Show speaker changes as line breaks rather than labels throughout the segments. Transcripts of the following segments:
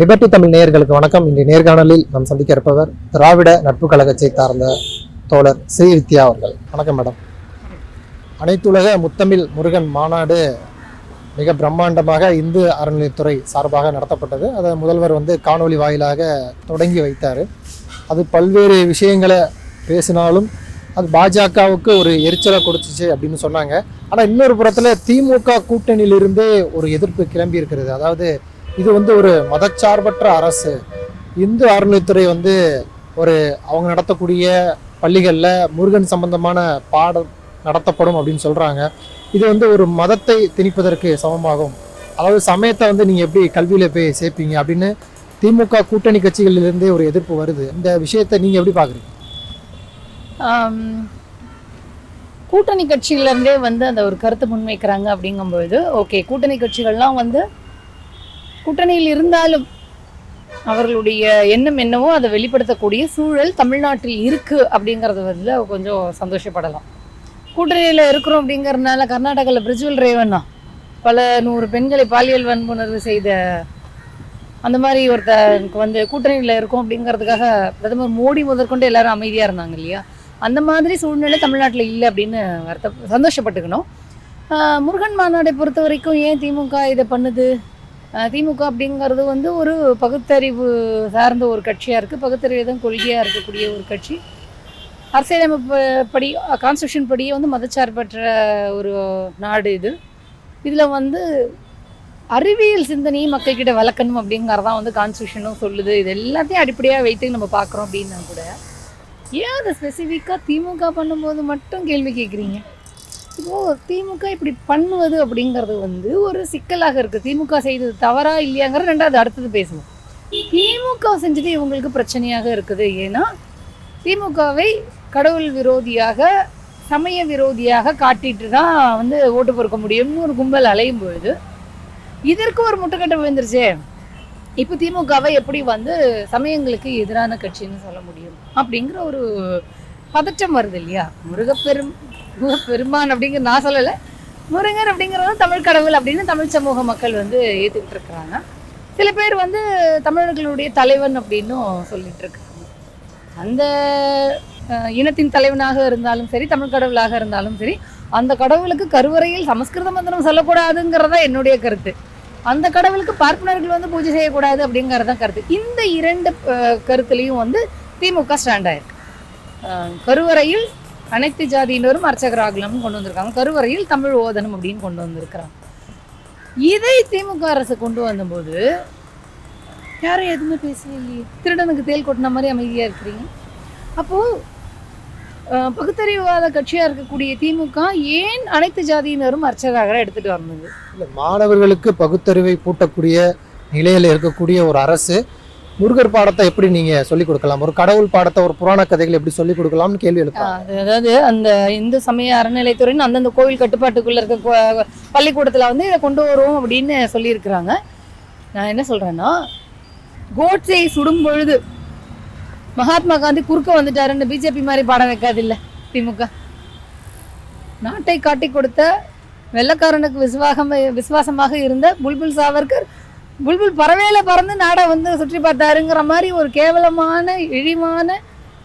Liberty Tamil நேயர்களுக்கு வணக்கம். இன்று நேர்காணலில் நாம் சந்திக்க இருப்பவர் திராவிட நட்பு கழகத்தை சார்ந்த தோழர் ஸ்ரீ வித்யா அவர்கள். வணக்கம் மேடம். அனைத்துலக முத்தமிழ் முருகன் மாநாடு மிக பிரம்மாண்டமாக இந்து அறநிலையத்துறை சார்பாக நடத்தப்பட்டது. அதை முதல்வர் வந்து காணொலி வாயிலாக தொடங்கி வைத்தார். அது பல்வேறு விஷயங்களை பேசினாலும் அது பாஜகவுக்கு ஒரு எரிச்சலை கொடுத்துச்சு அப்படின்னு சொன்னாங்க. ஆனால் இன்னொரு புறத்தில் திமுக கூட்டணியிலிருந்தே ஒரு எதிர்ப்பு கிளம்பி இருக்கிறது அதாவது இது வந்து ஒரு மதச்சார்பற்ற அரசு. இந்து அறநிலைத்துறை வந்து ஒரு அவங்க நடத்தக்கூடிய பள்ளிகளில் முருகன் சம்பந்தமான பாடம் நடத்தப்படும் அப்படின்னு சொல்கிறாங்க இது வந்து ஒரு மதத்தை திணிப்பதற்கு சமமாகும். அதாவது சமயத்தை வந்து நீங்கள் எப்படி கல்வியில் போய் சேர்ப்பீங்க அப்படின்னு திமுக கூட்டணி கட்சிகளிலிருந்தே ஒரு எதிர்ப்பு வருது. இந்த விஷயத்தை நீங்கள் எப்படி பார்க்குறீங்க
கூட்டணி கட்சியிலேருந்தே வந்து அந்த ஒரு கருத்தை முன்வைக்கிறாங்க அப்படிங்கும்பொழுது ஓகே கூட்டணி கட்சிகள்லாம் வந்து கூட்டணியில் இருந்தாலும் அவர்களுடைய எண்ணம் என்னவோ அதை வெளிப்படுத்தக்கூடிய சூழல் தமிழ்நாட்டில் இருக்கு அப்படிங்கிறது வந்து கொஞ்சம் சந்தோஷப்படலாம். கூட்டணியில் இருக்கிறோம் அப்படிங்கறதுனால கர்நாடகாவில் பிரிஜுவல் ரேவண்ணா பல நூறு பெண்களை பாலியல் வன்புணர்வு செய்த அந்த மாதிரி ஒருத்தருக்கு வந்து கூட்டணியில் இருக்கும் அப்படிங்கிறதுக்காக பிரதமர் மோடி முதற்கொண்டு எல்லாரும் அமைதியாக இருந்தாங்க இல்லையா? அந்த மாதிரி சூழ்நிலை தமிழ்நாட்டில் இல்லை அப்படின்னு வருத்த சந்தோஷப்பட்டுக்கணும். முருகன் மாநாடை பொறுத்த வரைக்கும் ஏன் திமுக இதை பண்ணுது? திமுக அப்படிங்கிறது வந்து ஒரு பகுத்தறிவு சார்ந்த ஒரு கட்சியாக இருக்குது பகுத்தறிவு தான் கொள்கையாக இருக்கக்கூடிய ஒரு கட்சி. அரசியலமைப்பு படி கான்ஸ்டியூஷன் படியே வந்து மதச்சார்பற்ற ஒரு நாடு இது. இதில் வந்து அறிவியல் சிந்தனையை மக்கள்கிட்ட வளர்க்கணும் அப்படிங்கிறதான் வந்து கான்ஸ்டியூஷனும் சொல்லுது. இது எல்லாத்தையும் அடிப்படையாக வைத்து நம்ம பார்க்குறோம் அப்படின்னா கூட ஏன் அதை ஸ்பெசிஃபிக்காக திமுக பண்ணும்போது மட்டும் கேள்வி கேட்குறீங்க இப்போது திமுக இப்படி பண்ணுவது அப்படிங்கிறது வந்து ஒரு சிக்கலாக இருக்குது திமுக செய்தது தவறா இல்லையாங்கிற ரெண்டாவது அடுத்தது பேசணும் திமுக செஞ்சது இவங்களுக்கு பிரச்சனையாக இருக்குது. ஏன்னா திமுகவை கடவுள் விரோதியாக சமய விரோதியாக காட்டிட்டு தான் வந்து ஓட்டு பொறுக்க முடியும்னு ஒரு கும்பல் அலையும் பொழுது இதற்கு ஒரு முட்டுக்கட்டை விழுந்துருச்சே. இப்போ திமுகவை எப்படி வந்து சமயங்களுக்கு எதிரான கட்சின்னு சொல்ல முடியும்? அப்படிங்கிற ஒரு பதற்றம் வருது இல்லையா? முருகப்பெரும் முருகப்பெருமான் அப்படிங்கிற நான் சொல்லலை. முருகன் அப்படிங்கிறது தமிழ் கடவுள் அப்படின்னு தமிழ் சமூக மக்கள் வந்து ஏற்றுக்கிட்டு இருக்கிறாங்க. சில பேர் வந்து தமிழர்களுடைய தலைவன் அப்படின்னும் சொல்லிட்டு இருக்காங்க. அந்த இனத்தின் தலைவனாக இருந்தாலும் சரி தமிழ் கடவுளாக இருந்தாலும் சரி அந்த கடவுளுக்கு கருவறையில் சமஸ்கிருத மந்திரம் சொல்லக்கூடாதுங்கிறதா என்னுடைய கருத்து. அந்த கடவுளுக்கு பார்ப்பனர்கள் வந்து பூஜை செய்யக்கூடாது அப்படிங்கிறது தான் கருத்து. இந்த இரண்டு கருத்துலேயும் கருத்துலையும் வந்து திமுக ஸ்டாண்ட் ஆயிருக்கு கருவறையில் அனைத்து ஜாதியினரும் அர்ச்சகராகலாம் கொண்டு வந்திருக்காங்க. கருவறையில் தமிழ் ஓதனம் அப்படின்னு கொண்டு வந்திருக்கிறாங்க. இதை திமுக அரசு கொண்டு வந்தபோது யாரும் எதுவுமே பேசவே திருடனுக்கு தேல் கொட்டின மாதிரி அமைதியாக இருக்கிறீங்க. அப்போது பகுத்தறிவுவாத கட்சியாக இருக்கக்கூடிய திமுக ஏன் அனைத்து ஜாதியினரும் அர்ச்சகராக எடுத்துகிட்டு வந்தது?
இல்லை மாணவர்களுக்கு பகுத்தறிவை பூட்டக்கூடிய நிலையில் இருக்கக்கூடிய ஒரு அரசு முருகர் பாடத்தை எப்படி நீங்க சொல்லிக் கொடுக்கலாம்? ஒரு கடவுள் பாடத்தை ஒரு புராண கதைகள் எப்படி சொல்லிக் கொடுக்கலாம்னு கேள்வி
எழுப்பாங்க அதாவது அந்த இந்து சமய அறநிலைத்துறைன்னு அந்தந்த கோவில் கட்டுப்பாட்டுக்குள்ள இருக்க பள்ளிக்கூடத்துல வந்து இதை கொண்டு வருவோம் அப்படின்னு சொல்லியிருக்கிறாங்க. நான் என்ன சொல்றேன்னா கோட்ஸை சுடும் பொழுது மகாத்மா காந்தி குறுக்க வந்துட்டாருன்னு பிஜேபி மாதிரி பாடம் வைக்காது இல்ல திமுக. நாட்டை காட்டி கொடுத்த வெள்ளக்காரனுக்கு விசுவாகம் விசுவாசமாக இருந்த புல்புல் சாவர்கர் புல்புல் பறவையில பறந்து நாடை வந்து சுற்றி பார்த்தாருங்கிற மாதிரி ஒரு கேவலமான இழிவான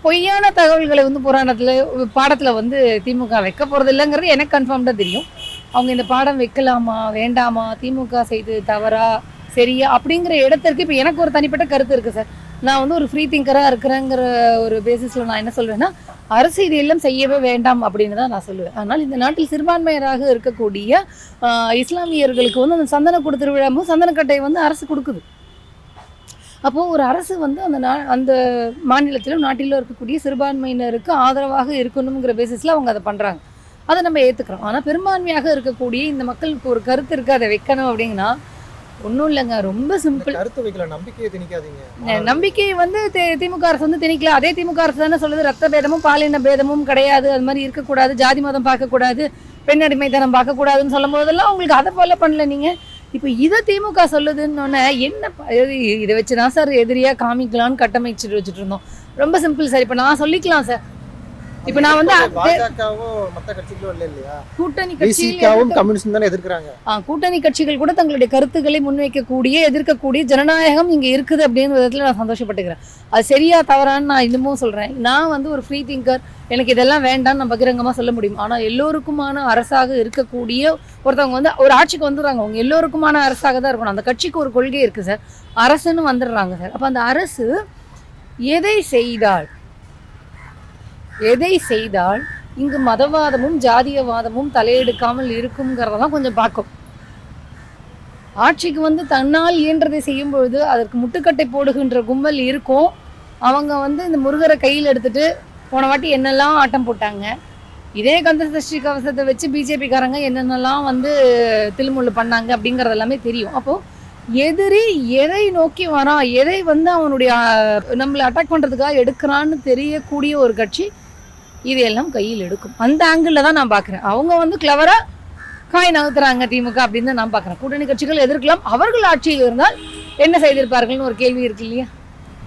பொய்யான தகவல்களை வந்து புராணத்தில் பாடத்தில் வந்து திமுக வைக்க போகிறது இல்லைங்கிறது எனக்கு கன்ஃபார்ம்டாக தெரியும். அவங்க இந்த பாடம் வைக்கலாமா வேண்டாமா திமுக செய்து தவறா சரியா அப்படிங்கிற இடத்திற்கு இப்போ எனக்கு ஒரு தனிப்பட்ட கருத்து இருக்குது சார். நான் வந்து ஒரு ஃப்ரீ திங்கராக இருக்கிறேங்கிற ஒரு பேசிஸில் நான் என்ன சொல்வேன்னா அரசு இது எல்லாம் செய்யவே வேண்டாம் அப்படின்னு தான் நான் சொல்லுவேன். ஆனால் இந்த நாட்டில் சிறுபான்மையராக இருக்கக்கூடிய இஸ்லாமியர்களுக்கு வந்து அந்த சந்தனக்கூட திருவிழாவும் சந்தனக்கட்டை வந்து அரசு கொடுக்குது. அப்போது ஒரு அரசு வந்து அந்த நா அந்த மாநிலத்திலும் நாட்டிலும் இருக்கக்கூடிய சிறுபான்மையினருக்கு ஆதரவாக இருக்கணுங்கிற பேசிஸில் அவங்க அதை பண்ணுறாங்க அதை நம்ம ஏற்றுக்கிறோம் ஆனால் பெரும்பான்மையாக இருக்கக்கூடிய இந்த மக்களுக்கு ஒரு கருத்து இருக்குது அதை வைக்கணும் அப்படிங்கன்னா ஒன்றும் இல்லைங்க ரொம்ப சிம்பிள்
கருத்து வைக்கல நம்பிக்கையை திணிக்காதீங்க.
நம்பிக்கை வந்து திமுக அரசு வந்து திணிக்கல. அதே திமுக அரசு தானே சொல்லுது ரத்த பேதமும் பாலின பேதமும் கிடையாது. அது மாதிரி இருக்கக்கூடாது ஜாதி மதம் பார்க்கக்கூடாது பெண் அடிமைத்தனம் பார்க்கக்கூடாதுன்னு சொல்லும் போதெல்லாம் உங்களுக்கு அதை ஃபாலோ பண்ணல நீங்க. இப்போ இதை திமுக சொல்லுதுன்னு என்ன இது- வச்சு தான் சார் எதிரியா காமிக்கலாம்னு கட்டமைச்சிட்டு வச்சுட்டு இருந்தோம். ரொம்ப சிம்பிள் சார். இப்போ நான் சொல்லிக்கலாம் சார். இப்போ நான் வந்து கூட்டணி கட்சியில்
பிசிகாவும் கம்யூனிஸ்ட் தானே எதிர்க்கிறாங்க.
கூட்டணி கட்சிகள் கூட தங்களுடைய கருத்துக்களை முன்வைக்கக்கூடிய எதிர்க்கக்கூடிய ஜனநாயகம் இங்க இருக்குது அப்படிங்கிற விதத்துல நான் சந்தோஷப்பட்டுக்கிறேன். அது சரியா தவறான்னு நான் இன்னமும் சொல்றேன். நான் வந்து ஒரு ஃப்ரீ திங்கர் எனக்கு இதெல்லாம் வேண்டாம்னு நான் பகிரங்கமா சொல்ல முடியும். ஆனா எல்லோருக்குமான அரசாக இருக்கக்கூடிய ஒருத்தவங்க வந்து ஒரு ஆட்சிக்கு வந்துடுறாங்க. அவங்க எல்லோருக்குமான அரசாக தான் இருக்கணும். அந்த கட்சிக்கு ஒரு கொள்கை இருக்கு சார். அரசுன்னு வந்துடுறாங்க சார். அப்ப அந்த அரசு எதை செய்தால் எதை செய்தால் இங்கு மதவாதமும் ஜாதியவாதமும் தலையெடுக்காமல் இருக்குங்கிறதெல்லாம் கொஞ்சம் பார்க்கும். ஆட்சிக்கு வந்து தன்னால் இயன்றதை செய்யும் பொழுது அதற்கு முட்டுக்கட்டை போடுகின்ற கும்பல் இருக்கும். அவங்க வந்து இந்த முருகரை கையில் எடுத்துட்டு போன வாட்டி என்னெல்லாம் ஆட்டம் போட்டாங்க? இதே கந்த சஷ்டி கவசத்தை வச்சு பிஜேபிக்காரங்க என்னென்னலாம் வந்து திருமுள்ளு பண்ணாங்க அப்படிங்கிறது எல்லாமே தெரியும். அப்போ எதிரி எதை நோக்கி வரான் எதை வந்து அவனுடைய நம்மளை அட்டாக் பண்ணுறதுக்காக எடுக்கிறான்னு தெரியக்கூடிய ஒரு கட்சி இதையெல்லாம் கையில் எடுக்கும். அந்த ஆங்கிளில் தான் நான் பார்க்குறேன். அவங்க வந்து கிளவராக காய் நகர்த்துறாங்க திமுக அப்படின்னு தான் நான் பார்க்குறேன். கூட்டணி கட்சிகள் எதிர்க்கலாம். அவர்கள் ஆட்சியில் இருந்தால் என்ன செய்திருப்பார்கள்னு ஒரு கேள்வி இருக்கு இல்லையா?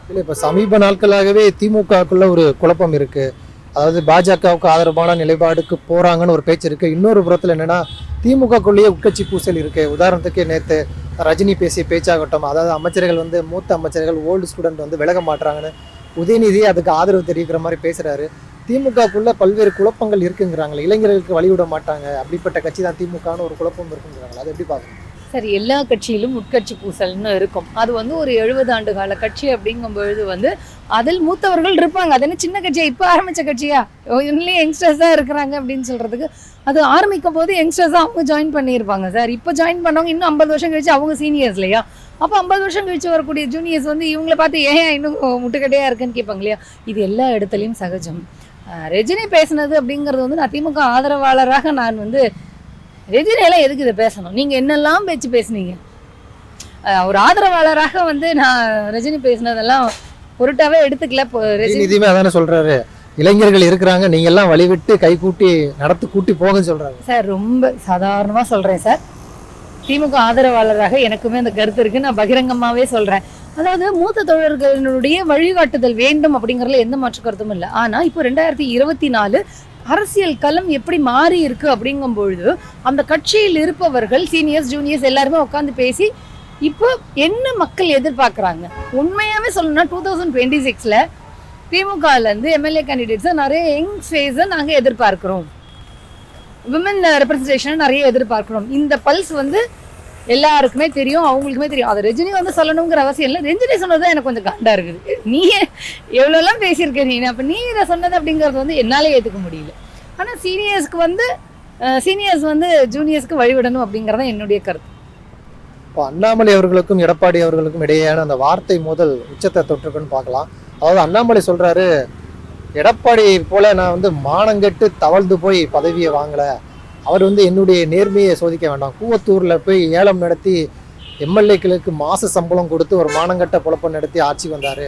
இல்லை இப்போ சமீப நாட்களாகவே திமுகக்குள்ள ஒரு குழப்பம் இருக்கு. அதாவது பாஜகவுக்கு ஆதரவான நிலைப்பாடுக்கு போறாங்கன்னு ஒரு பேச்சு இருக்கு. இன்னொரு புறத்தில் என்னன்னா திமுகக்குள்ளேயே உட்கட்சி பூசல் இருக்கு. உதாரணத்துக்கு நேற்று ரஜினி பேசிய பேச்சாகட்டும் அதாவது அமைச்சர்கள் வந்து மூத்த அமைச்சர்கள் ஓல்டு ஸ்டூடெண்ட் வந்து விலக மாட்டுறாங்கன்னு உதயநிதி அதுக்கு ஆதரவு தெரிவிக்கிற மாதிரி பேசுறாரு. திமுகக்குள்ள பல்வேறு குழப்பங்கள் இருக்குங்கிறாங்களே இளைஞர்களுக்கு வழிவிட மாட்டாங்க. அப்படிப்பட்ட கட்சி தான் திமுகன்னு ஒரு குழப்பம் இருக்குங்கிறாங்களா அது எப்படி பாக்குறீங்க
சரி எல்லா கட்சியிலும் உட்கட்சி பூசல்னு இருக்கும். அது வந்து ஒரு எழுபது ஆண்டு கால கட்சி அப்படிங்கும் பொழுது வந்து அதில் மூத்தவர்கள் இருப்பாங்க. அது என்ன சின்ன கட்சியா இப்போ ஆரம்பிச்ச கட்சியா? இன்னும் யங்ஸ்டர்ஸ் தான் இருக்கிறாங்க அப்படின்னு சொல்றதுக்கு அது ஆரம்பிக்கும் போது யங்ஸ்டர்ஸ் தான் அவங்க ஜாயின் பண்ணியிருப்பாங்க சார். இப்போ ஜாயின் பண்ணவங்க இன்னும் ஐம்பது வருஷம் கழிச்சு அவங்க சீனியர்ஸ் இல்லையா? அப்போ ஐம்பது வருஷம் கழிச்சு வரக்கூடிய ஜூனியர்ஸ் வந்து இவங்கள பார்த்து ஏன் இன்னும் முட்டுக்கட்டையாக இருக்குன்னு கேட்பாங்க இல்லையா? இது எல்லா இடத்துலையும் சகஜம். ரஜினி பேசுனது அப்படிங்கிறது வந்து நான் திமுக ஆதரவாளராக நான் வந்து ரஜினி எல்லாம் எதுக்கு இதை பேசணும்? நீங்க என்னெல்லாம் பேச்சு பேசுனீங்க? ஒரு ஆதரவாளராக வந்து நான் ரஜினி பேசினதெல்லாம் பொருட்டாவே எடுத்துக்கல. ரஜினி
அதானே சொல்றாரு. இளைஞர்கள் இருக்கிறாங்க நீங்க எல்லாம் வழிவிட்டு கை கூட்டி நடத்து கூட்டி போங்கன்னு சொல்றாங்க
சார் ரொம்ப சாதாரணமா சொல்றேன் சார். திமுக ஆதரவாளராக எனக்குமே அந்த கருத்து இருக்கு நான் பகிரங்கமாவே சொல்றேன். அதாவது மூத்த தோழர்களுடைய வழிகாட்டுதல் வேண்டும் அப்படிங்கறதுல எந்த மாற்று கருத்தும் இல்லை. ஆனா இப்போ ரெண்டாயிரத்தி இருபத்தி நாலு அரசியல் களம் எப்படி மாறி இருக்கு அப்படிங்கும் பொழுது அந்த கட்சியில் இருப்பவர்கள் சீனியர்ஸ் ஜூனியர்ஸ் எல்லாருமே உட்காந்து பேசி இப்போ என்ன மக்கள் எதிர்பார்க்கறாங்க? உண்மையாவே சொல்லணும்னா டூ தௌசண்ட் டுவெண்ட்டி சிக்ஸ்ல திமுகலேருந்து எம்எல்ஏ கேண்டிடேட்ஸை நிறைய யங் ஃபேஸை நாங்கள் எதிர்பார்க்கிறோம். விமன் ரெப்ரசன்டேஷன் நிறைய எதிர்பார்க்கிறோம். இந்த பல்ஸ் வந்து எல்லாருக்குமே தெரியும் அவங்களுக்குமே தெரியும். அது ரஜினி வந்து சொல்லணுங்கிற அவசியம் இல்லை. ரஜினி சொன்னது தான் எனக்கு கொஞ்சம் காண்டா இருக்குது. நீ எவ்வளோலாம் பேசியிருக்க நீ? அப்போ நீ இதை சொன்னது அப்படிங்கிறது வந்து என்னாலே ஏற்றுக்க முடியல. ஆனால் சீனியர்ஸ்க்கு வந்து சீனியர்ஸ் வந்து ஜூனியர்ஸ்க்கு வழிவிடணும் அப்படிங்கிறத என்னுடைய கருத்து.
இப்போ அண்ணாமலை அவர்களுக்கும் எடப்பாடி அவர்களுக்கும் இடையேயான அந்த வார்த்தை மோதல் உச்சத்தை தொற்றுக்குன்னு பார்க்கலாம். அதாவது அண்ணாமலை சொல்கிறாரு எடப்பாடி போல நான் வந்து மானங்கெட்டு தவழ்ந்து போய் பதவியை வாங்கலை. அவர் வந்து என்னுடைய நேர்மையை சோதிக்க வேண்டாம். கூவத்தூரில் போய் ஏலம் நடத்தி எம்எல்ஏக்களுக்கு மாச சம்பளம் கொடுத்து ஒரு மானங்கட்ட குழப்பம் நடத்தி ஆட்சி வந்தார்.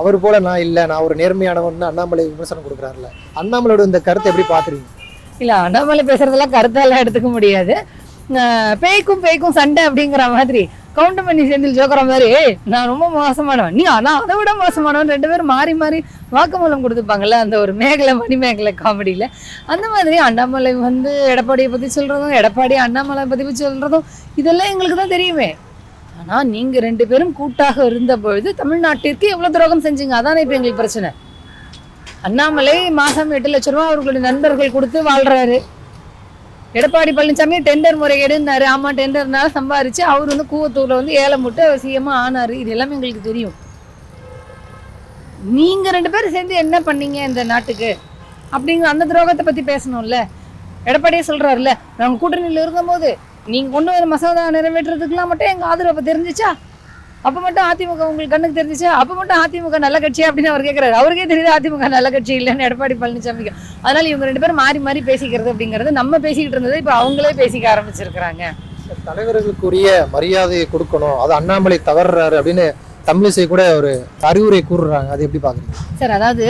அவர் போல நான் இல்லை. நான் ஒரு நேர்மையானவன் அண்ணாமலை விமர்சனம் கொடுக்குறாருல. அண்ணாமலையோட இந்த கருத்தை எப்படி பார்க்குறீங்க?
இல்லை அண்ணாமலை பேசுறதெல்லாம் கருத்தெல்லாம் எடுத்துக்க முடியாது. பேய்க்கும் பேய்க்கும் சண்டை அப்படிங்கிற மாதிரி. கவுண்டர் பண்ணி செந்தில் ஜோக்கிற மாதிரி நான் ரொம்ப மோசமானவன். நீ ஆனால் அதை விட மோசமானவன். ரெண்டு பேரும் மாறி மாறி வாக்குமூலம் கொடுத்துப்பாங்கல்ல அந்த ஒரு மேகலை மணி மேகலை அந்த மாதிரி அண்ணாமலை வந்து எடப்பாடியை பற்றி சொல்கிறதும் எடப்பாடி அண்ணாமலை பற்றி சொல்கிறதும் இதெல்லாம் எங்களுக்கு தான் தெரியுமே. ஆனால் நீங்கள் ரெண்டு பேரும் கூட்டாக இருந்த பொழுது தமிழ்நாட்டிற்கு எவ்வளோ துரோகம் செஞ்சீங்க? அதானே இப்போ எங்களுக்கு பிரச்சனை. அண்ணாமலை மாதம் எட்டு லட்ச ரூபா அவர்களுடைய நண்பர்கள் கொடுத்து வாழ்கிறாரு எடப்பாடி பழனிசாமி டெண்டர் முறைகேடுன்னாரு ஆமா டெண்டர்னால சம்பாரிச்சு அவர் வந்து கூவத்தூர்ல வந்து ஏலம் போட்டு அவர் ஆனார் ஆனாரு. இது எல்லாமே எங்களுக்கு தெரியும். நீங்க ரெண்டு பேரும் சேர்ந்து என்ன பண்ணீங்க இந்த நாட்டுக்கு? அப்படிங்கிற அந்த துரோகத்தை பத்தி பேசணும்ல. எடப்பாடியே சொல்றாருல்ல நாங்க கூட்டணியில் இருக்கும்போது நீங்க கொண்டு வர மசோதா நிறைவேற்றுறதுக்குலாம் மட்டும் எங்க ஆதரவு தெரிஞ்சிச்சா தெரிஞ்சுச்சா? அப்ப மட்டும் அதிமுக உங்களுக்கு கண்ணுக்கு தெரிஞ்சுச்சா? அப்ப மட்டும் அதிமுக நல்ல கட்சி அப்படின்னு அவர் கேட்கிறாரு அவருக்கே தெரியுது அதிமுக நல்ல கட்சி இல்லைன்னு எடப்பாடி பழனிசாமிக்கு. அதனால இவங்க ரெண்டு பேரும் மாறி மாறி பேசிக்கிறது அப்படிங்கிறது நம்ம பேசிக்கிட்டு இருந்தது இப்ப அவங்களே பேசிக்க ஆரம்பிச்சிருக்கிறாங்க.
தலைவர்களுக்குரிய மரியாதையை கொடுக்கணும். அது அண்ணாமலை தவறுறாரு அப்படின்னு தமிழிசை கூட ஒரு அறிவுரை கூறுறாங்க. அது எப்படி பாக்குறீங்க?
சார் அதாவது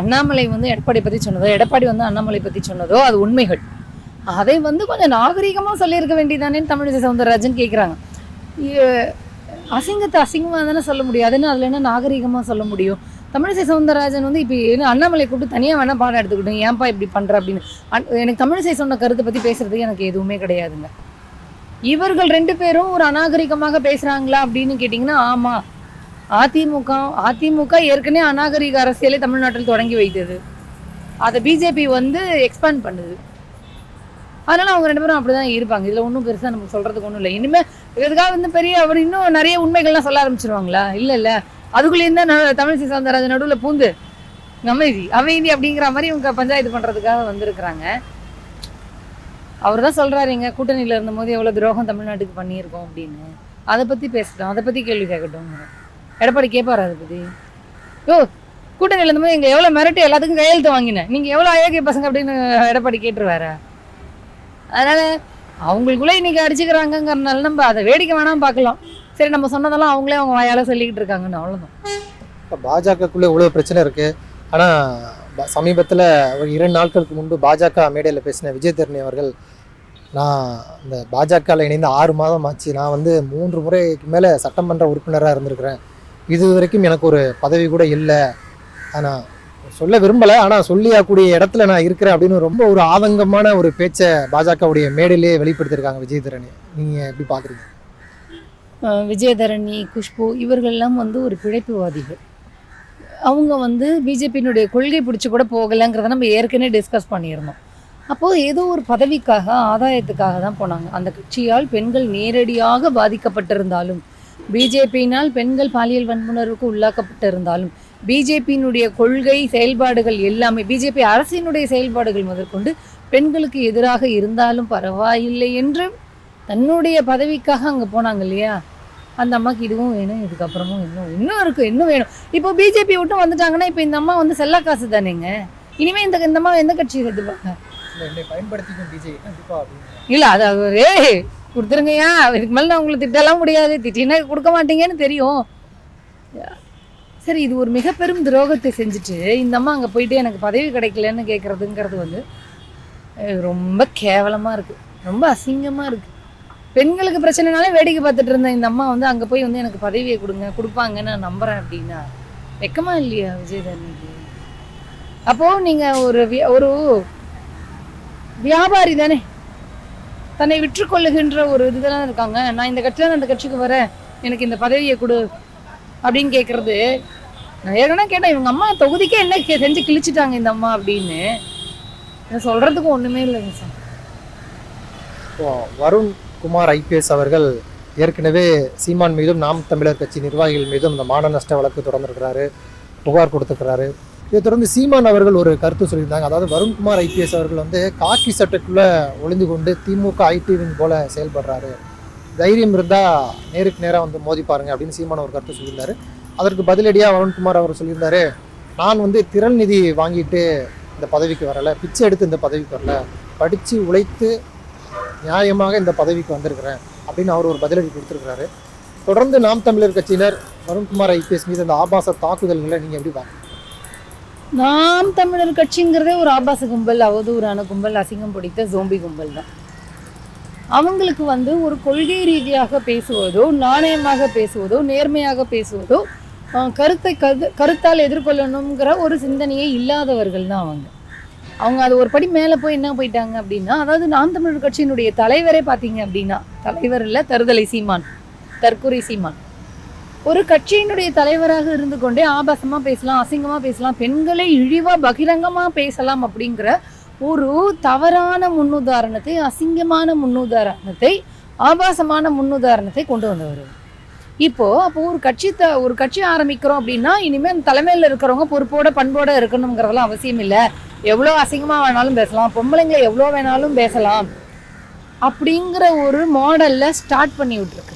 அண்ணாமலை வந்து எடப்பாடி பத்தி சொன்னதோ எடப்பாடி வந்து அண்ணாமலை பத்தி சொன்னதோ அது உண்மைகள். அதை வந்து கொஞ்சம் நாகரிகமா சொல்லியிருக்க வேண்டியதானேன்னு தமிழிசை சவுந்தரராஜன் கேட்குறாங்க அசிங்கத்தை அசிங்கமாக தானே சொல்ல முடியும். அதுன்னு அதில் என்ன நாகரிகமாக சொல்ல முடியும்? தமிழிசை சவுந்தரராஜன் வந்து இப்போ என்ன அண்ணாமலை கூப்பிட்டு தனியாக வேணால் பாடம் எடுத்துக்கிட்டோம் ஏன்பா இப்படி பண்ணுற அப்படின்னு. அன்- எனக்கு தமிழிசை சொன்ன கருத்தை பற்றி பேசுகிறதுக்கு எனக்கு எதுவுமே கிடையாதுங்க. இவர்கள் ரெண்டு பேரும் ஒரு அநாகரிகமாக பேசுகிறாங்களா அப்படின்னு கேட்டிங்கன்னா ஆமாம் அதிமுக அதிமுக ஏற்கனவே அநாகரிக அரசியலை தமிழ்நாட்டில் தொடங்கி வைத்தது. அதை பிஜேபி வந்து எக்ஸ்பேண்ட் பண்ணுது. அதனால அவங்க ரெண்டு பேரும் அப்படிதான் இருப்பாங்க. இதுல ஒன்றும் பெருசா நம்ம சொல்றதுக்கு ஒன்றும் இல்லை. இனிமே இதுக்காக வந்து பெரிய அவர் இன்னும் நிறைய உண்மைகள்லாம் சொல்ல ஆரம்பிச்சிருவாங்களா? இல்ல இல்ல. அதுக்குள்ளேயும் தான் ந- தமிழிசை சவுந்தரராஜன் நடுவில் பூந்து அமைதி அமைதி அப்படிங்கிற மாதிரி இவங்க பஞ்சாயத்து பண்றதுக்காக வந்திருக்கிறாங்க. அவர் தான் சொல்கிறாரு எங்கள் கூட்டணியில் இருந்தபோது எவ்வளோ துரோகம் தமிழ்நாட்டுக்கு பண்ணியிருக்கோம் அப்படின்னு. அதை பற்றி பேசட்டும். அதை பற்றி கேள்வி கேட்கட்டும் எடப்பாடி கேட்பாரு அதை பற்றி ஓ கூட்டணியில் இருந்தபோது எங்கள் எவ்வளோ மிரட்டி எல்லாத்துக்கும் கையெழுத்து வாங்கினேன். நீங்கள் எவ்வளோ அயோக்கிய பசங்க அப்படின்னு எடப்பாடி கேட்டுருவாரா? அதனால் அவங்களுக்குள்ளே இன்றைக்கி அடிச்சுக்கிறாங்கங்கிறனால நம்ம அதை வேடிக்கை வேணாம் பார்க்கலாம். சரி நம்ம சொன்னதெல்லாம் அவங்களே அவங்க வாயால் சொல்லிக்கிட்டு இருக்காங்கன்னு அவ்வளோதான்
இப்போ பாஜகக்குள்ளே இவ்வளோ பிரச்சனை இருக்குது ஆனால் சமீபத்தில் ஒரு இரண்டு நாட்களுக்கு முன்பு பாஜக மேடையில் பேசின விஜய் தரணி அவர்கள் நான் இந்த பாஜகவில் இணைந்து ஆறு மாதம் ஆச்சு. நான் வந்து மூன்று முறைக்கு மேலே சட்டமன்ற உறுப்பினராக இருந்திருக்கிறேன். இது வரைக்கும் எனக்கு ஒரு பதவி கூட இல்லை. ஆனால் சொல்ல விரும்பலை ஆனால் சொல்லியாக்கூடிய இடத்துல நான் இருக்கிறேன் அப்படின்னு ரொம்ப ஒரு ஆதங்கமான ஒரு பேச்சை பாஜகவுடைய மேடையிலே வெளிப்படுத்தியிருக்காங்க விஜயதரணி நீங்கள் எப்படி பார்க்குறீங்க
விஜயதரணி குஷ்பு இவர்கள்லாம் வந்து ஒரு பிழைப்புவாதிகள். அவங்க வந்து பிஜேபியினுடைய கொள்கை பிடிச்சி கூட போகலைங்கிறத நம்ம ஏற்கனவே டிஸ்கஸ் பண்ணியிருந்தோம். அப்போது ஏதோ ஒரு பதவிக்காக ஆதாயத்துக்காக தான் போனாங்க. அந்த கட்சியால் பெண்கள் நேரடியாக பாதிக்கப்பட்டிருந்தாலும் பிஜேபியினால் பெண்கள் பாலியல் வன்புணர்வுக்கு உள்ளாக்கப்பட்டிருந்தாலும் பிஜேபியினுடைய கொள்கை செயல்பாடுகள் எல்லாமே பிஜேபி அரசினுடைய செயல்பாடுகள் முதற்கொண்டு பெண்களுக்கு எதிராக இருந்தாலும் பரவாயில்லை என்று தன்னுடைய பதவிக்காக அங்கே போனாங்க இல்லையா? அந்த அம்மாக்கு இதுவும் வேணும் இதுக்கப்புறமும் இன்னும் இன்னும் இருக்கு இன்னும் வேணும். இப்போ பிஜேபி விட்டு வந்துட்டாங்கன்னா இப்போ இந்த அம்மா வந்து செல்லா காசு தானேங்க? இனிமே இந்த இந்த அம்மா எந்த கட்சியை சேர்த்துப்பாங்க
என்னை பயன்படுத்திக்கும்
இல்லை அது அவரே. கொடுத்துருங்கய்யா. இதுக்கு மேலே நான் உங்களை திட்டலாம் முடியாது. திட்டினா கொடுக்க மாட்டீங்கன்னு தெரியும். சரி இது ஒரு மிக பெரும் துரோகத்தை செஞ்சுட்டு இந்த அம்மா அங்கே போயிட்டு எனக்கு பதவி கிடைக்கலன்னு கேட்குறதுங்கிறது வந்து ரொம்ப கேவலமாக இருக்குது ரொம்ப அசிங்கமாக இருக்குது பெண்களுக்கு பிரச்சனைனாலே வேடிக்கை பார்த்துட்டு இருந்தேன் இந்த அம்மா வந்து அங்கே போய் வந்து எனக்கு பதவியை கொடுங்க கொடுப்பாங்கன்னு நான் நம்புகிறேன் அப்படின்னா வெக்கமா இல்லையா விஜயதரணிக்கு அப்போது நீங்கள் ஒரு வியா- ஒரு வியாபாரி தானே? தன்னை விற்றுக்கொள்ளுகின்ற ஒரு இதுதான் இருக்காங்க. நான் இந்த கட்சியில் அந்த கட்சிக்கு வரேன் எனக்கு இந்த பதவியை கொடு அப்படின்னு கேட்குறது நான் ஏற்கனவே கேட்டேன் இவங்க அம்மா தொகுதிக்கே என்ன செஞ்சு கிழிச்சிட்டாங்க இந்த அம்மா அப்படின்னு. இதை சொல்கிறதுக்கு ஒன்றுமே இல்லைங்க சார்.
இப்போ வருண் குமார் ஐபிஎஸ் அவர்கள் ஏற்கனவே சீமான் மீதும் நாம் தமிழர் கட்சி நிர்வாகிகள் மீதும் இந்த மான நஷ்ட வழக்கு தொடர்ந்துருக்கிறாரு புகார் கொடுத்துருக்கிறாரு. இதை தொடர்ந்து சீமான் அவர்கள் ஒரு கருத்து சொல்லியிருந்தாங்க. அதாவது வருண்குமார் ஐபிஎஸ் அவர்கள் வந்து காக்கி சட்டைக்குள்ளே ஒளிந்து கொண்டு திமுக ஐடிவின் போல செயல்படுறாரு. தைரியம் இருந்தால் நேருக்கு நேராக வந்து மோதி பாருங்க அப்படின்னு சீமான் ஒரு கருத்து சொல்லியிருந்தாரு. அதற்கு பதிலடியாக வருண்குமார் அவர் சொல்லியிருந்தாரு நான் வந்து திறன் நிதி வாங்கிட்டு இந்த பதவிக்கு வரலை பிச்சை எடுத்து இந்த பதவிக்கு வரல படித்து உழைத்து நியாயமாக இந்த பதவிக்கு வந்திருக்கிறேன் அப்படின்னு அவர் ஒரு பதிலடி கொடுத்துருக்கிறாரு. தொடர்ந்து நாம் தமிழர் கட்சியினர் வருண்குமார் ஐபிஎஸ் மீது அந்த ஆபாச தாக்குதல்களை நீங்கள் எப்படி பார்க்குறீங்க
நாம் தமிழர் கட்சிங்கிறதே ஒரு ஆபாச கும்பல் அவதூறான கும்பல் அசிங்கம் பிடித்த ஜோம்பி கும்பல் தான். அவங்களுக்கு வந்து ஒரு கொள்கை ரீதியாக பேசுவதோ நாணயமாக பேசுவதோ நேர்மையாக பேசுவதோ கருத்தை கரு கருத்தால் எதிர்கொள்ளணுங்கிற ஒரு சிந்தனையே இல்லாதவர்கள் தான் அவங்க. அவங்க அது ஒரு படி மேலே போய் என்ன போயிட்டாங்க அப்படின்னா அதாவது நாம் தமிழர் கட்சியினுடைய தலைவரே பார்த்தீங்க அப்படின்னா தலைவர் இல்லை தருதலை சீமான் தற்கொலை சீமான். ஒரு கட்சியினுடைய தலைவராக இருந்து கொண்டே ஆபாசமாக பேசலாம் அசிங்கமாக பேசலாம் பெண்களை இழிவாக பகிரங்கமாக பேசலாம் அப்படிங்கிற ஒரு தவறான முன்னுதாரணத்தை அசிங்கமான முன்னுதாரணத்தை ஆபாசமான முன்னுதாரணத்தை கொண்டு வந்தவர் இப்போது அப்போ ஒரு கட்சி த ஒரு கட்சி ஆரம்பிக்கிறோம் அப்படின்னா இனிமேல் அந்த தலைமையில் இருக்கிறவங்க பொறுப்போட பண்போட இருக்கணுங்கிறதெல்லாம் அவசியம் இல்லை. எவ்வளோ அசிங்கமாக வேணாலும் பேசலாம் பொம்பளைங்களை எவ்வளோ வேணாலும் பேசலாம் அப்படிங்கிற ஒரு மாடலில் ஸ்டார்ட் பண்ணி விட்ருக்கு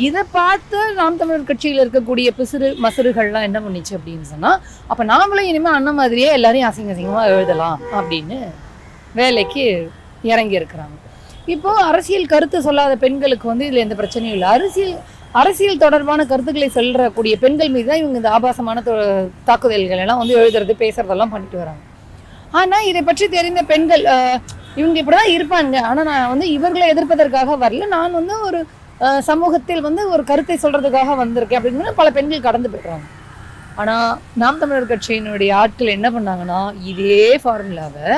இதை பார்த்து நாம் தமிழர் கட்சியில் இருக்கக்கூடிய பிசுறு மசுறுகள்லாம் என்ன பண்ணிச்சு அப்படின்னு சொன்னால் அப்போ நாமளும் இனிமேல் அண்ணன் மாதிரியே எல்லாரையும் அசிங்க அசிங்கமாக எழுதலாம் அப்படின்னு வேலைக்கு இறங்கி இருக்கிறாங்க. இப்போது அரசியல் கருத்து சொல்லாத பெண்களுக்கு வந்து இதில் எந்த பிரச்சனையும் இல்லை. அரசியல் அரசியல் தொடர்பான கருத்துக்களை சொல்லக்கூடிய பெண்கள் மீது தான் இவங்க இந்த ஆபாசமான தொ- தாக்குதல்கள் எல்லாம் வந்து எழுதுறது பேசுகிறதெல்லாம் பண்ணிட்டு வராங்க. ஆனால் இதை பற்றி தெரிந்த பெண்கள் இவங்க இப்படி தான் இருப்பாங்க ஆனால் நான் வந்து இவர்களை எதிர்ப்பதற்காக வரல. நான் வந்து ஒரு சமூகத்தில் வந்து ஒரு கருத்தை சொல்றதுக்காக வந்திருக்கேன் அப்படின்னு பல பெண்கள் கடந்து போயிடுறாங்க. ஆனால் நாம் தமிழர் கட்சியினுடைய ஆட்கள் என்ன பண்ணாங்கன்னா இதே ஃபார்முலாவை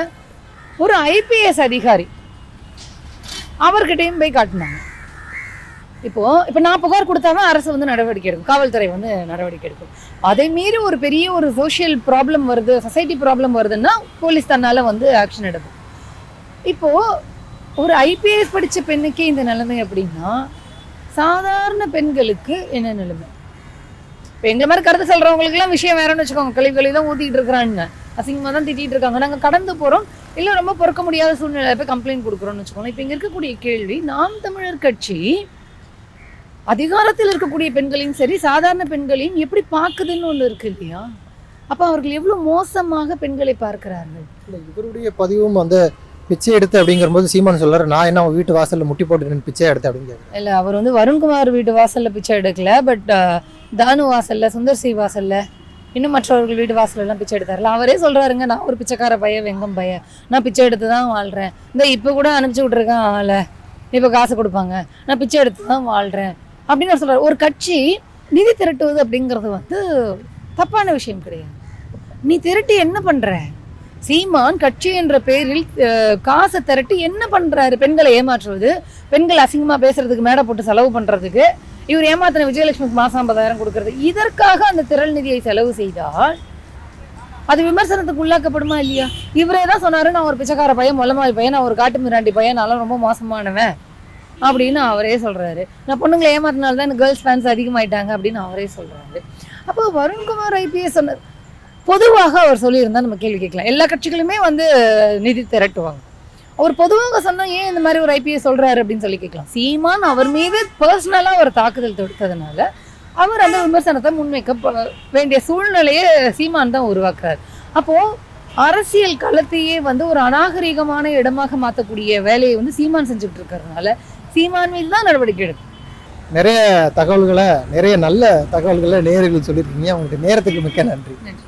ஒரு ஐபிஎஸ் அதிகாரி அவர்கிட்டையும் போய் காட்டினாங்க. இப்போ இப்போ நான் புகார் கொடுத்தாதான் அரசு வந்து நடவடிக்கை எடுக்கும். காவல்துறை வந்து நடவடிக்கை எடுக்கும். அதை மீறி ஒரு பெரிய ஒரு சோஷியல் ப்ராப்ளம் வருது சொசைட்டி ப்ராப்ளம் வருதுன்னா போலீஸ் தன்னால வந்து ஆக்ஷன் எடுக்கும். இப்போ ஒரு ஐபிஎஸ் படிச்ச பெண்ணுக்கே இந்த நிலைமை அப்படின்னா சாதாரண பெண்களுக்கு என்ன நிலைமை? இப்போ எங்களை மாதிரி கருத்து சொல்றவங்களுக்குலாம் விஷயம் வேறன்னு வச்சுக்கோங்க. கழிவு கழிவு தான் ஊத்திட்டு இருக்கிறாங்க அசிங்கமாக தான் திட்டிட்டு இருக்காங்க. நாங்கள் கடந்து போகிறோம் இல்லை ரொம்ப பொறுக்க முடியாத சூழ்நிலை போய் கம்ப்ளைண்ட் கொடுக்குறோம்னு வச்சுக்கோங்க. இப்போ இங்கே இருக்கக்கூடிய கேள்வி நாம் தமிழர் கட்சி அதிகாரத்தில் இருக்கக்கூடிய பெண்களையும் சரி சாதாரண பெண்களையும் எப்படி பார்க்குதுன்னு ஒன்று இருக்கு இல்லையா? அப்போ அவர்கள் எவ்வளோ மோசமாக பெண்களை பார்க்கிறார்கள்?
இவருடைய பதிவும் வந்து பிச்சை எடுத்து அப்படிங்கும்போது சீமான் சொல்றாரு நான் என்ன வீட்டு வாசல்ல முட்டி போட்டு பிச்சை எடுத்து அப்படின்னு இல்ல
இல்லை அவர் வந்து வருண்குமார் வீட்டு வாசல்ல பிச்சை எடுக்கல பட் தானு வாசல்ல சுந்தர் சி வாசல்ல இன்னும் மற்றவர்கள் வீட்டு வாசல்ல எல்லாம் பிச்சை எடுத்தார்ல அவரே சொல்றாருங்க நான் ஒரு பிச்சைக்கார பையன் வெங்கம் பையன். நான் பிச்சை எடுத்து தான் வாழ்றேன். இந்த இப்போ கூட அனுப்பிச்சு விட்ருக்கேன் ஆளை. இப்போ காசு கொடுப்பாங்க. நான் பிச்சை எடுத்து தான் வாழ்றேன். அப்படின்னு அவர் சொல்றாரு. ஒரு கட்சி நிதி திரட்டுவது அப்படிங்கிறது வந்து தப்பான விஷயம் கிடையாது. நீ திரட்டி என்ன பண்ற? சீமான் கட்சி என்ற பெயரில் காசை திரட்டி என்ன பண்றாரு? பெண்களை ஏமாற்றுவது பெண்கள் அசிங்கமா பேசுறதுக்கு மேடை போட்டு செலவு பண்றதுக்கு இவர் ஏமாத்தின விஜயலட்சுமிக்கு மாதம் ஐம்பதாயிரம் கொடுக்கறது இதற்காக அந்த திரள் நிதியை செலவு செய்தால் அது விமர்சனத்துக்கு உள்ளாக்கப்படுமா இல்லையா? இவரே தான் சொன்னாரு நான் ஒரு பிச்சைக்கார பையன் மொல்லமாரி பையன் நான் ஒரு காட்டு மிராண்டி பையன் நல்லா ரொம்ப மோசமானவன் அப்படின்னு அவரே சொல்றாரு. நான் பொண்ணுங்களை ஏமாத்தினால்தான் எனக்கு கேர்ள்ஸ் ஃபேன்ஸ் அதிகமாயிட்டாங்க அப்படின்னு அவரே சொல்றாரு. அப்போ வருண்குமார் ஐபிஎஸ் சொன்னார் பொதுவாக அவர் சொல்லியிருந்தா நம்ம கேள்வி கேட்கலாம். எல்லா கட்சிகளுமே வந்து நிதி திரட்டுவாங்க. அவர் பொதுவாக சொன்னா ஏன் இந்த மாதிரி ஒரு ஐபிஎஸ் சொல்றாரு? அப்படின்னு சொல்லி கேட்கலாம். சீமான் அவர் மீது பர்சனலாக ஒரு தாக்குதல் தொடுத்ததுனால அவர் அந்த விமர்சனத்தை முன்வைக்க வேண்டிய சூழ்நிலையை சீமான் தான் உருவாக்குறாரு. அப்போ அரசியல் களத்தையே வந்து ஒரு அநாகரிகமான இடமாக மாற்றக்கூடிய வேலையை வந்து சீமான் செஞ்சுட்டு இருக்கிறதுனால சீமான் மீது தான் நடவடிக்கை எடுக்கும்.
நிறைய தகவல்களை நிறைய நல்ல தகவல்களை நேயர்கள் சொல்லியிருக்கீங்க. உங்களுக்கு நேரத்துக்கு மிக்க நன்றி.
நன்றி.